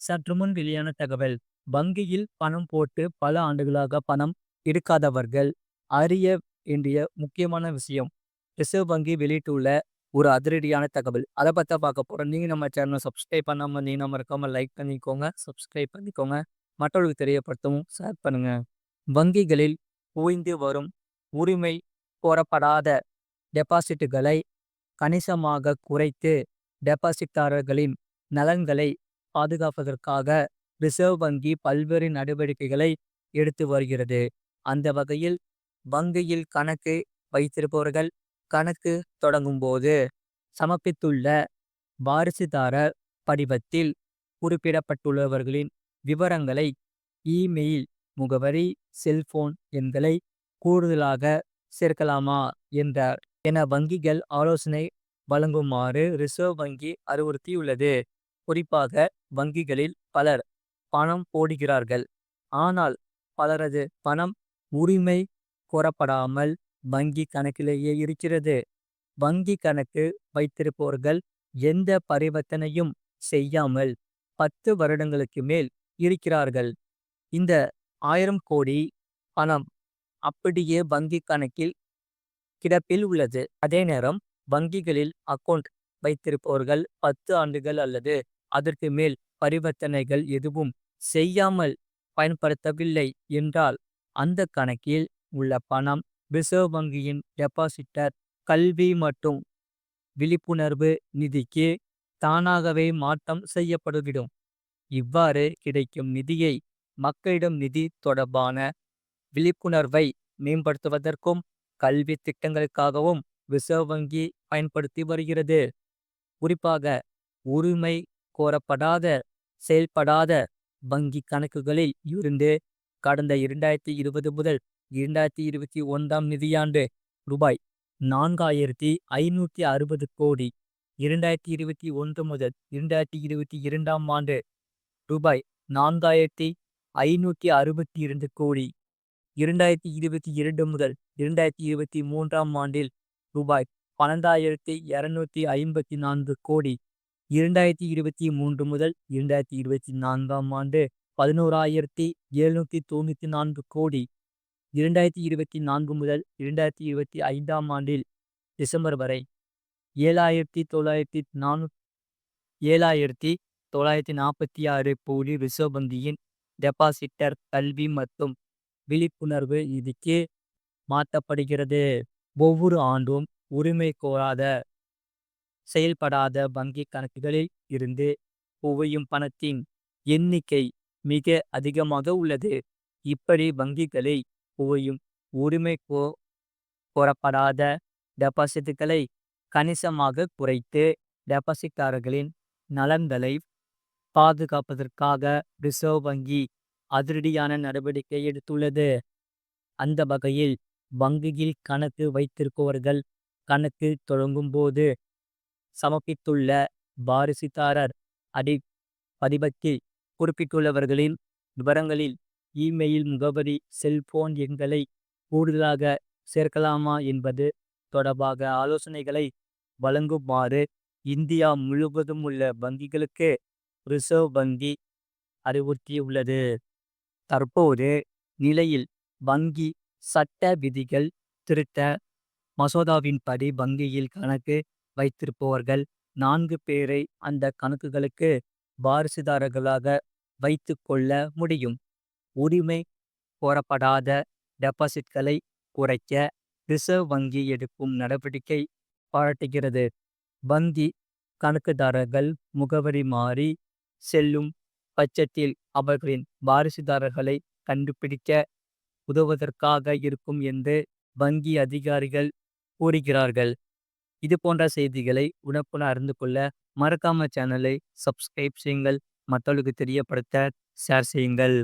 சற்று முன் வெளியான தகவல். வங்கியில் பணம் போட்டு பல ஆண்டுகளாக பணம் எடுக்காதவர்கள். அறிய வேண்டிய முக்கியமான விஷயம். ரிசர்வ் வங்கி வெளியிட்டுள்ள ஒரு அதிரடியான தகவல். அதை பற்றி பார்க்க போகிறோம் நீங்கள் நம்ம சேனலை சப்ஸ்கிரைப் பண்ணாமல் நீ நம்ம இருக்காமல் லைக் பண்ணிக்கோங்க. சப்ஸ்கிரைப் பண்ணிக்கோங்க. மற்றவர்களுக்கு தெரியப்படுத்தவும் ஷேர் பண்ணுங்க. வங்கிகளில் ஓய்ந்து வரும் உரிமை கோரப்படாத டெபாசிட்டுகளை கணிசமாக குறைத்து டெபாசிட்டாரர்களின் நலன்களை பாதுகாப்பதற்காக ரிசர்வ் வங்கி பல்வேறு நடவடிக்கைகளை எடுத்து வருகிறது. அந்த வகையில் வங்கியில் கணக்கு வைத்திருப்பவர்கள் கணக்கு தொடங்கும்போது சமர்ப்பித்துள்ள வாரிசுதாரர் படிவத்தில் குறிப்பிடப்பட்டுள்ளவர்களின் விவரங்களை இமெயில் முகவரி செல்போன் எண்களை கூடுதலாக சேர்க்கலாமா என்றார். என வங்கிகள் ஆலோசனை வழங்குமாறு ரிசர்வ் வங்கி அறிவுறுத்தியுள்ளது. குறிப்பாக வங்கிகளில் பலர் பணம் போடுகிறார்கள். ஆனால் பலரது பணம் உரிமை கோரப்படாமல் வங்கி கணக்கிலேயே இருக்கிறது. வங்கி கணக்கு வைத்திருப்பவர்கள் எந்த பரிவர்த்தனையும் செய்யாமல் பத்து வருடங்களுக்கு மேல் இருக்கிறார்கள். இந்த ஆயிரம் கோடி பணம் அப்படியே வங்கி கணக்கில் கிடப்பில் உள்ளது. அதே நேரம் வங்கிகளில் அக்கவுண்ட் வைத்திருப்பவர்கள் பத்து ஆண்டுகள் அல்லது அதற்கு மேல் பரிவர்த்தனைகள் எதுவும் செய்யாமல் பயன்படுத்தவில்லை என்றால் அந்த கணக்கில் உள்ள பணம் ரிசர்வ் வங்கியின் டெபாசிட்டர் கல்வி மற்றும் விழிப்புணர்வு நிதிக்கு தானாகவே மாற்றம் செய்யப்படுகிடும். இவ்வாறு கிடைக்கும் நிதியை மக்களிடம் நிதி தொடர்பான விழிப்புணர்வை மேம்படுத்துவதற்கும் கல்வி திட்டங்களுக்காகவும் ரிசர்வ் வங்கி பயன்படுத்தி வருகிறது. குறிப்பாக உரிமை கோரப்படாத செயல்படாத வங்கி கணக்குகளில் இருந்து கடந்த இரண்டாயிரத்தி இருபது முதல் இரண்டாயிரத்தி இருபத்தி ஒன்றாம் நிதியாண்டு ரூபாய் நான்காயிரத்தி ஐநூற்றி அறுபது கோடி இரண்டாயிரத்தி இருபத்தி ஒன்று முதல் இரண்டாயிரத்தி இருபத்தி இரண்டாம் ஆண்டு ரூபாய் நான்காயிரத்தி ஐநூற்றி அறுபத்தி இரண்டு கோடி இரண்டாயிரத்தி இருபத்தி இரண்டு முதல் இரண்டாயிரத்தி இருபத்தி மூன்றாம் ஆண்டில் ரூபாய் பன்னெண்டாயிரத்தி இரநூத்தி ஐம்பத்தி நான்கு கோடி இரண்டாயிரத்தி இருபத்தி மூன்று முதல் இரண்டாயிரத்தி இருபத்தி நான்காம் ஆண்டு பதினோராயிரத்தி எழுநூற்றி தொண்ணூற்றி நான்கு கோடி. இரண்டாயிரத்தி இருபத்தி நான்கு முதல் இரண்டாயிரத்தி இருபத்தி ஐந்தாம் ஆண்டில் டிசம்பர் வரை ஏழாயிரத்தி தொள்ளாயிரத்தி நானூ ஏழாயிரத்தி தொள்ளாயிரத்தி நாற்பத்தி ஆறு கோடி ரிசர்வ் வங்கியின் டெபாசிட்டர் கல்வி மற்றும் விழிப்புணர்வு இதுக்கு மாற்றப்படுகிறது. ஒவ்வொரு ஆண்டும் உரிமை கோராத செயல்படாத வங்கி கணக்குகளில் இருந்து குவியும் பணத்தின் எண்ணிக்கை மிக அதிகமாக உள்ளது. இப்படி வங்கிகளை குவியும் உரிமை கோ கோரப்படாத டெபாசிட்டுகளை கணிசமாக குறைத்து டெபாசிட்டாரர்களின் நலன்களை பாதுகாப்பதற்காக ரிசர்வ் வங்கி அதிரடியான நடவடிக்கை எடுத்துள்ளது. அந்த வகையில் வங்கியில் கணக்கு வைத்திருப்பவர்கள் கணக்கு தொடங்கும்போது சமர்ப்பித்துள்ள வாரிசுதாரர். அடி பதிபத்தில் குறிப்பிட்டுள்ளவர்களின் விவரங்களில் இமெயில் முகவரி செல்போன் எண்களை கூடுதலாக சேர்க்கலாமா என்பது தொடர்பாக ஆலோசனைகளை வழங்குமாறு இந்தியா முழுவதும் உள்ள வங்கிகளுக்கு ரிசர்வ் வங்கி அறிவுறுத்தியுள்ளது. தற்போது நிலையில் வங்கி சட்ட விதிகள் திருத்த மசோதாவின்படி வங்கியில் கணக்கு வைத்திருப்பவர்கள். நான்கு பேரை அந்த கணக்குகளுக்கு வாரிசுதாரர்களாக வைத்து கொள்ள முடியும். உரிமை கோரப்படாத டெபாசிட்களை குறைக்க ரிசர்வ் வங்கி எடுக்கும் நடவடிக்கை பாராட்டுகிறது. வங்கி கணக்குதாரர்கள் முகவரி மாறி செல்லும் பட்சத்தில் அவர்களின் வாரிசுதாரர்களை கண்டுபிடிக்க உதவுவதற்காக இருக்கும் என்று வங்கி அதிகாரிகள் கூறுகிறார்கள். இது போன்ற செய்திகளை உடனுக்குடன் அறிந்து கொள்ள மறக்காம சேனலை சப்ஸ்கிரைப் செய்யுங்கள். மற்றவர்களுக்கு தெரியப்படுத்த ஷேர் செய்யுங்கள்.